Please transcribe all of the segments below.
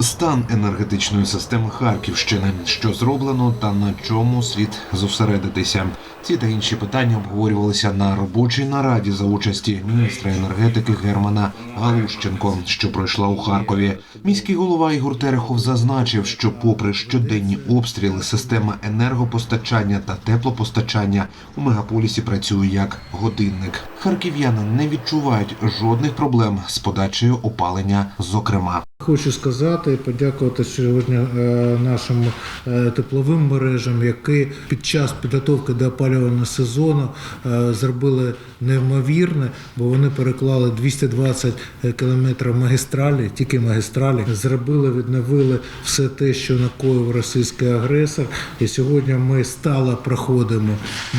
Стан енергетичної системи Харківщини, що зроблено та на чому слід зосередитися. Ці та інші питання обговорювалися на робочій нараді за участі міністра енергетики Германа Галущенко, що пройшла у Харкові. Міський голова Ігор Терехов зазначив, що, попри щоденні обстріли, система енергопостачання та теплопостачання у мегаполісі працює як годинник. Харків'яни не відчувають жодних проблем з подачею опалення, зокрема. Хочу сказати подякувати сьогодні е, нашим е, тепловим мережам, які під час підготовки до опалювального сезону е, зробили неймовірне, бо вони переклали 220 кілометрів магістралі, тільки магістралі, зробили, відновили все те, що накоїв російський агресор. І сьогодні ми стало проходимо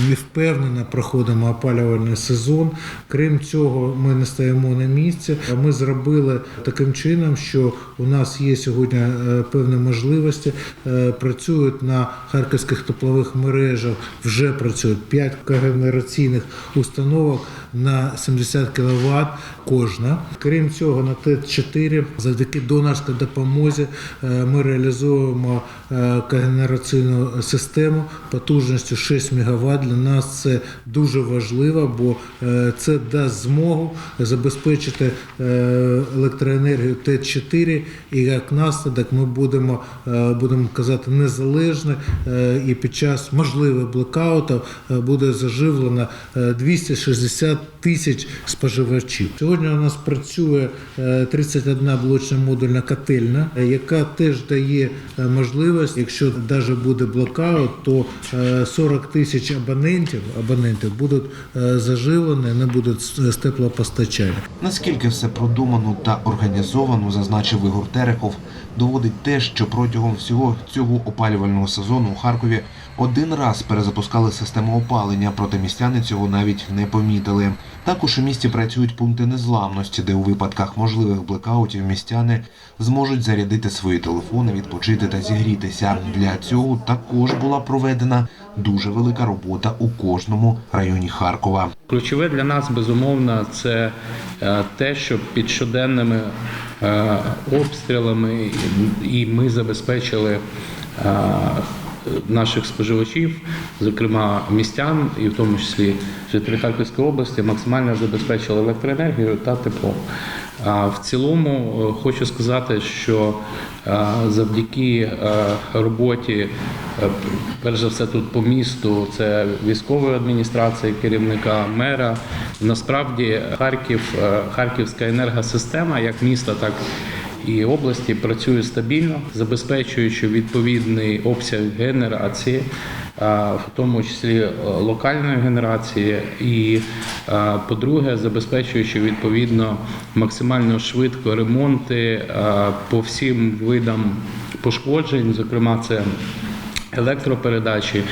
і впевнено проходимо опалювальний сезон. Крім цього, ми не стоїмо на місці. Ми зробили таким чином, що у нас є сьогодні е, певні можливості. Е, Працюють на харківських теплових мережах. Вже працюють 5 когенераційних установок на 70 кВт кожна. Крім цього, на Т4 завдяки донорській допомозі е, ми реалізуємо когенераційну систему потужністю 6 МВт. Для нас це дуже важливо, бо це дасть змогу забезпечити електроенергію Т4, і як наслідок ми будемо, е, будемо казати, незалежні, е, і під час можливих блекаутів е, буде заживлено е, 260 тисяч споживачів. Сьогодні у нас працює е, 31 блочна модульна котельна, е, яка теж дає е, можливість, якщо навіть буде блокаут, то е, 40 тисяч абонентів, абонентів будуть е, заживлені, не будуть з теплопостачання. Наскільки все продумано та організовано, зазначив Ігор Терехов, доводить те, що протягом всього цього опалювального сезону у Харкові один раз перезапускали систему опалення, проте містяни цього навіть не помітили. Також у місті працюють пункти незламності, де у випадках можливих блекаутів містяни зможуть зарядити свої телефони, відпочити та зігрітися. Для цього також була проведена дуже велика робота у кожному районі Харкова. Ключове для нас безумовно це е, те, що під щоденними е, обстрілами і ми забезпечили е, наших споживачів, зокрема містян, і в тому числі жителів Харківської області, максимально забезпечили електроенергію та тепло. В цілому е, хочу сказати, що е, завдяки е, роботі, перш за все, тут по місту, це військової адміністрації, керівника мера. Насправді Харків, Харківська енергосистема, як міста, так і області працює стабільно, забезпечуючи відповідний обсяг генерації, в тому числі е, локальної генерації, і по-друге, забезпечуючи відповідно максимально швидко ремонти по всім видам пошкоджень, зокрема, це електропередачі,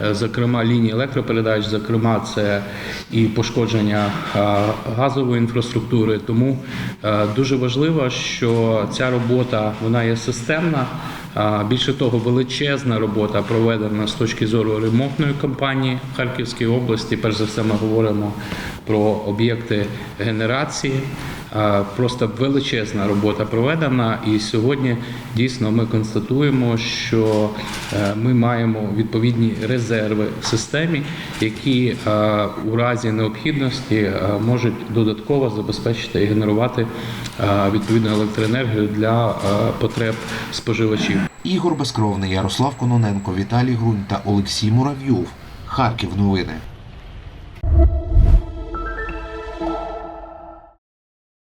е, зокрема лінії електропередач, зокрема, це і пошкодження е, газової інфраструктури. Тому е, дуже важливо, що ця робота вона є системна. Більше того, величезна робота проведена з точки зору ремонтної кампанії в Харківській області. Перш за все, ми говоримо про об'єкти генерації. Просто величезна робота проведена, і сьогодні дійсно ми констатуємо, що е, ми маємо відповідні резерви в системі, які е, у разі необхідності е, можуть додатково забезпечити і генерувати відповідну електроенергію для потреб споживачів. Ігор Безкровний, Ярослав Кононенко, Віталій Грунь та Олексій Муравйов. Харків новини.